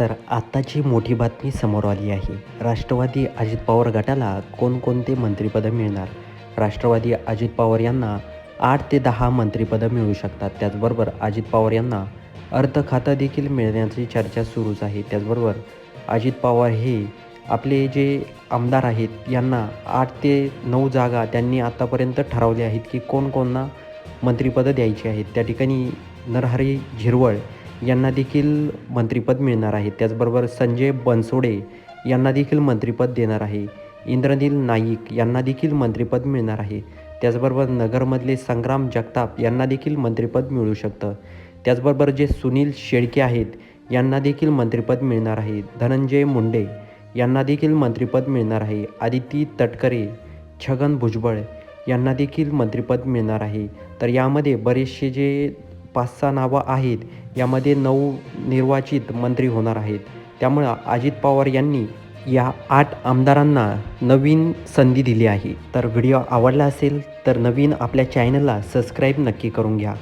तर आत्ताची मोठी बातमी समोर आली आहे. राष्ट्रवादी अजित पवार गटाला कोणकोणते मंत्रिपदं मिळणार? राष्ट्रवादी अजित पवार यांना आठ ते दहा मंत्रिपदं मिळू शकतात. त्याचबरोबर अजित पवार यांना अर्थ खातं देखील मिळण्याची चर्चा सुरूच आहे. त्याचबरोबर अजित पवार हे आपले जे आमदार आहेत यांना आठ ते नऊ जागा त्यांनी आत्तापर्यंत ठरवले आहेत की कोणकोणना मंत्रिपदं द्यायची आहेत. त्या ठिकाणी नरहरी झिरवळ यांना देखील मंत्रिपद मिळणार आहे. त्याचबरोबर संजय बनसोडे यांना देखील मंत्रिपद देणार आहे. इंद्रनील नाईक यांना देखील मंत्रिपद मिळणार आहे. त्याचबरोबर नगरमधले संग्राम जगताप यांना देखील मंत्रिपद मिळू शकतं. त्याचबरोबर जे सुनील शेळके आहेत यांना देखील मंत्रिपद मिळणार आहे. धनंजय मुंडे यांना देखील मंत्रिपद मिळणार आहे. आदिती तटकरे छगन भुजबळ यांना देखील मंत्रिपद मिळणार आहे. तर यामध्ये बरेचसे जे पाच सहा नावं आहेत. यामध्ये नऊ निर्वाचित मंत्री होणार आहेत. त्यामुळं अजित पवार यांनी या आठ आमदारांना नवीन संधी दिली आहे. तर व्हिडिओ आवडला असेल तर नवीन आपल्या चॅनलला सबस्क्राईब नक्की करून घ्या.